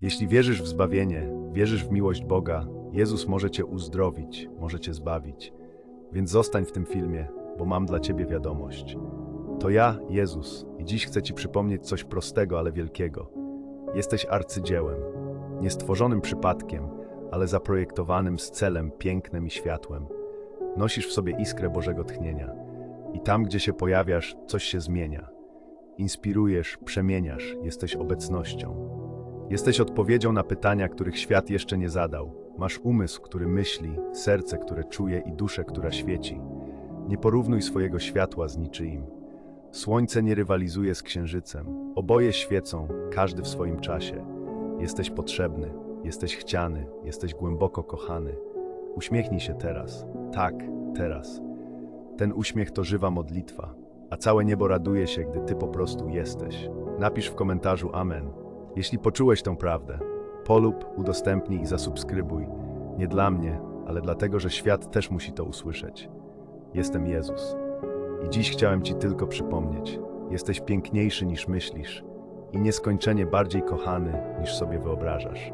Jeśli wierzysz w zbawienie, wierzysz w miłość Boga, Jezus może cię uzdrowić, może cię zbawić. Więc zostań w tym filmie, bo mam dla ciebie wiadomość. To ja, Jezus, i dziś chcę ci przypomnieć coś prostego, ale wielkiego. Jesteś arcydziełem, niestworzonym przypadkiem, ale zaprojektowanym z celem pięknem i światłem. Nosisz w sobie iskrę Bożego tchnienia i tam, gdzie się pojawiasz, coś się zmienia. Inspirujesz, przemieniasz, jesteś obecnością. Jesteś odpowiedzią na pytania, których świat jeszcze nie zadał. Masz umysł, który myśli, serce, które czuje i duszę, która świeci. Nie porównuj swojego światła z niczyim. Słońce nie rywalizuje z księżycem. Oboje świecą, każdy w swoim czasie. Jesteś potrzebny, jesteś chciany, jesteś głęboko kochany. Uśmiechnij się teraz. Tak, teraz. Ten uśmiech to żywa modlitwa, a całe niebo raduje się, gdy ty po prostu jesteś. Napisz w komentarzu Amen. Jeśli poczułeś tę prawdę, polub, udostępnij i zasubskrybuj. Nie dla mnie, ale dlatego, że świat też musi to usłyszeć. Jestem Jezus. I dziś chciałem Ci tylko przypomnieć: jesteś piękniejszy niż myślisz i nieskończenie bardziej kochany niż sobie wyobrażasz.